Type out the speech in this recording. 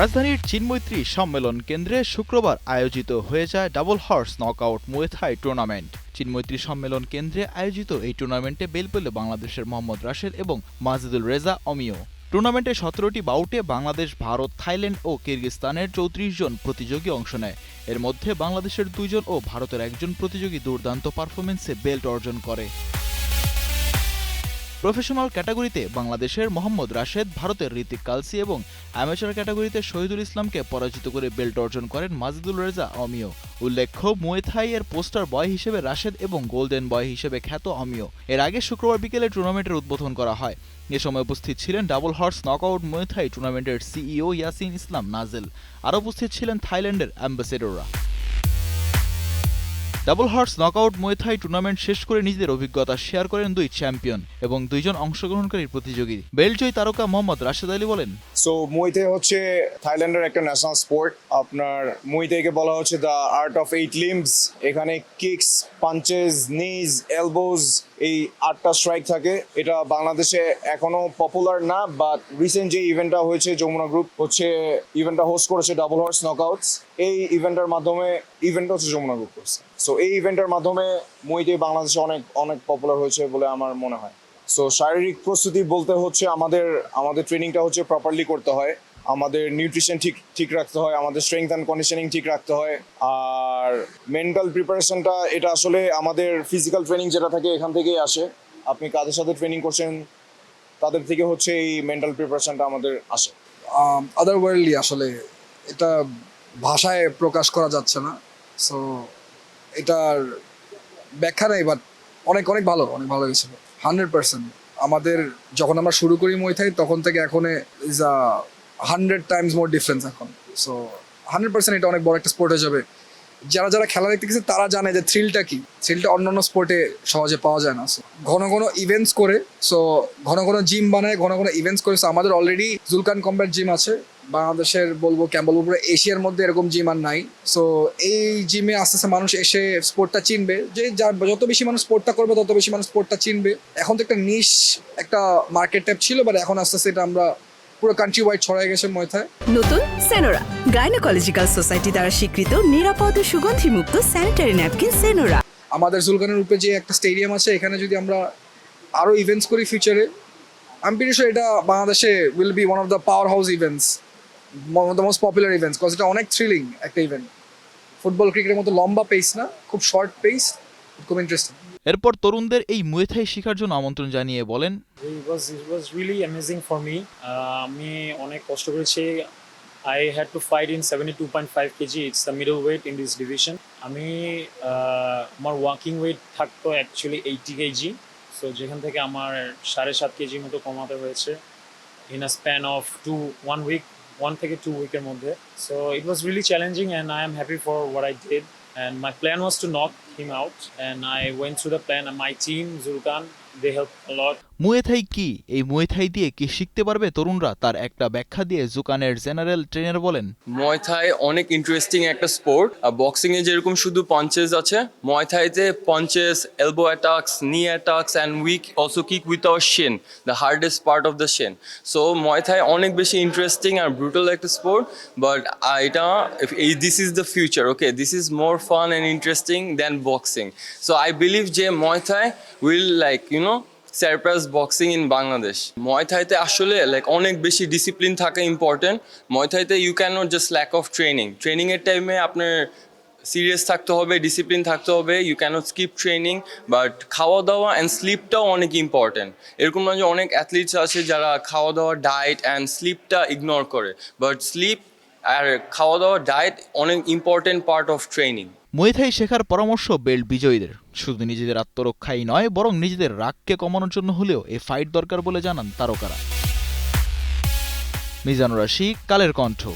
রাজধানীর চিনমৈত্রী সম্মেলন কেন্দ্রে শুক্রবার আয়োজিত হয়ে যায় double horse knockout Muay Thai tournament. চিনমৈত্রী সম্মেলন কেন্দ্রে আয়োজিত এই টুর্নামেন্টে বেল পেল বাংলাদেশের মোহাম্মদ রাশেদ এবং মাজিদুল রেজা অমিয়। টুর্নামেন্টে সতেরোটি বাউটে বাংলাদেশ, ভারত, থাইল্যান্ড ও কিরগিস্তানের চৌত্রিশ জন প্রতিযোগী অংশ নেয়। এর মধ্যে বাংলাদেশের দুইজন ও ভারতের একজন প্রতিযোগী দুর্দান্ত পারফরমেন্সে বেল্ট অর্জন করে। প্রফেশনাল ক্যাটাগরিতে বাংলাদেশের মোহাম্মদ রাশেদ, ভারতের ঋতিক কালসি এবং অ্যামেচার ক্যাটাগরিতে শহীদুল ইসলামকে পরাজিত করে বেল্ট অর্জন করেন মাজিদুল রেজা অমিয়। উল্লেখ্য মুয়েথাই এর পোস্টার বয় হিসেবে রাশেদ এবং গোল্ডেন বয় হিসেবে খ্যাত অমিয়। এর আগে শুক্রবার বিকেলে টুর্নামেন্টের উদ্বোধন করা হয়। এ সময় উপস্থিত ছিলেন ডাবল হর্স নকআউট মুয়েথাই টুর্নামেন্টের সিইও ইয়াসিন ইসলাম নাজেল। আরও উপস্থিত ছিলেন থাইল্যান্ডের অ্যাম্বাসেডররা। Double hearts knockout Muay Thai tournament শেষ করে নিজেদের অভিজ্ঞতা শেয়ার করেন দুই চ্যাম্পিয়ন এবং দুইজন অংশগ্রহণকারী প্রতিযোগী। বেলজয় তারকা মোহাম্মদ রাশেদ আলী বলেন সো মৈথাই হচ্ছে থাইল্যান্ডের একটা ন্যাশনাল স্পোর্ট আপনার মৈথাইকে বলা হচ্ছে the art of eight limbs এখানে কিকস পাঞ্চেস নিজ এলবোজ এই আটটা স্ট্রাইক থাকে। এটা বাংলাদেশে এখনও পপুলার না বাট রিসেন্ট যে ইভেন্টটা হয়েছে যমুনা গ্রুপ হচ্ছে ইভেন্টটা হোস্ট করেছে ডাবল হর্স নকআউটস এই ইভেন্টের মাধ্যমে ইভেন্ট হচ্ছে যমুনা গ্রুপ করছে সো এই ইভেন্টের মাধ্যমে মুইতে বাংলাদেশে অনেক অনেক পপুলার হয়েছে বলে আমার মনে হয়। সো শারীরিক প্রস্তুতি বলতে হচ্ছে আমাদের আমাদের ট্রেনিংটা হচ্ছে প্রপারলি করতে হয়। আমাদের নিউট্রিশন ঠিক ঠিক রাখতে হয়, আমাদের স্ট্রেংথ অ্যান্ড কন্ডিশনিং ঠিক রাখতে হয়, আর মেন্টাল প্রিপারেশনটা এটা আসলে আমাদের ফিজিক্যাল ট্রেনিং যেটা থাকে এখান থেকেই আসে। আপনি কাদের সাথে ট্রেনিং করছেন, তাদের থেকে হচ্ছে এই মেন্টাল প্রিপারেশনটা আমাদের আসে। আদারওয়ার্ল্ডলি আসলে, এটা ভাষায় প্রকাশ করা যাচ্ছে না সো এটার ব্যাখ্যা নেই বাট অনেক অনেক ভালো অনেক ভালো গেছিল হান্ড্রেড পার্সেন্ট আমাদের, যখন আমরা শুরু করি মইথাই তখন থেকে এখন is a hundred times more difference এখন। সো হান্ড্রেড পার্সেন্ট এটা অনেক বড় একটা স্পোর্ট হয়ে যাবে। যারা যারা খেলা দেখতে গেছে তারা জানে যে থ্রিলটা কি। থ্রিলটা অন্যান্য স্পোর্টে সহজে পাওয়া যায় না। So, ঘন ঘন ইভেন্টস করে সো ঘন ঘন জিম বানায় ঘন ঘন ইভেন্টস করে। So আমাদের অলরেডি জুলকান কম্ব্যাট জিম আছে। বাংলাদেশের বলব ক্যাম্বল পুরো এশিয়ার মধ্যে এরকম জিম আর নাই। সো এই জিমে আস্তে আস্তে মানুষ এসে স্পোর্টটা চিনবে। যে যা- যত বেশি মানুষ স্পোর্টটা করবে তত বেশি মানুষ স্পোর্টটা চিনবে। এখন তো একটা নিশ একটা মার্কেট টাইপ ছিল বাট এখন আস্তে আস্তে এটা আমরা পুরো কান্ট্রি ওয়াইড ছড়াই গেছে ময়থায়। নতুন সেনোরা গাইনোকোলজিক্যাল সোসাইটি দ্বারা স্বীকৃত নিরাপদ ও সুগন্ধিমুক্ত স্যানিটারি ন্যাপকিন সেনোরা আমাদের জুলকানের রূপে যে একটা স্টেডিয়াম আছে এখানে যদি আমরা আরও ইভেন্টস করি ফিউচারে আমি পিটি এটা বাংলাদেশে will be one of the powerhouse events the most popular events cause এটা অনেক থ্রিলিং একটা ইভেন্ট ফুটবল ক্রিকেটের মতো লম্বা পেস না খুব শর্ট পেস খুব ইন্টারেস্টিং এরপর তরুণদের এই মুয়েথাই শেখার জন্য আমন্ত্রণ জানিয়ে বলেন. Uh, আমি অনেক কষ্ট করেছি I had to I had to fight in 72.5 kg. It's the middle weight in this division. আমি uh, আমার ওয়াকিং ওয়েট থাকতো অ্যাকচুয়ালি এইটি কেজি সো যেখান থেকে আমার সাড়ে সাত কেজি মতো কমাতে হয়েছে in a span of two one week one থেকে টু উইকের মধ্যে so it was really challenging and I am happy for what I did and my plan was to knock him out and i went through the plan and my team zulkan they helped a lot. Muay Thai কি? এই মুয়েথাই দিয়ে কি শিখতে পারবে তরুণরা? তার একটা ব্যাখ্যা দিয়ে জুকানের জেনারেল ট্রেনার বলেন। ময়থাই অনেক ইন্টারেস্টিং একটা স্পোর্ট আর বক্সিং এ যেরকম শুধু পঞ্চেস আছে ময়থাইতে punches elbow attacks knee attacks and we also kick with our shin the hardest part of the shin so Muay Thai অনেক বেশি ইন্টারেস্টিং আর ব্রুটাল একটা স্পোর্ট বাট এটা এই this is the future okay this is more fun and interesting then boxing so I believe যে Muay Thai will like you know surprise boxing in Bangladesh ময়থাইতে আসলে like অনেক বেশি discipline থাকা important ময়থাইতে you can not just lack of training ট্রেনিংয়ের টাইমে আপনার serious থাকতে হবে ডিসিপ্লিন থাকতে হবে you can't skip training but খাওয়া দাওয়া অ্যান্ড স্লিপটাও অনেক ইম্পর্টেন্ট এরকম না যে অনেক অ্যাথলিটস আছে যারা খাওয়া দাওয়া ডায়েট অ্যান্ড স্লিপটা ইগনোর করে বাট স্লিপ আর খাওয়া দাওয়া ডায়েট অনেক important part of training Muay Thai শেখার পরামর্শ বেল্ট বিজয়ীদের। শুধু নিজেদের আত্মরক্ষাই নয়, বরং নিজেদের রাগকে কমানোর জন্য হলেও এ ফাইট দরকার বলে জানান তারকারা। মিজানুর রাশি, কালের কণ্ঠ।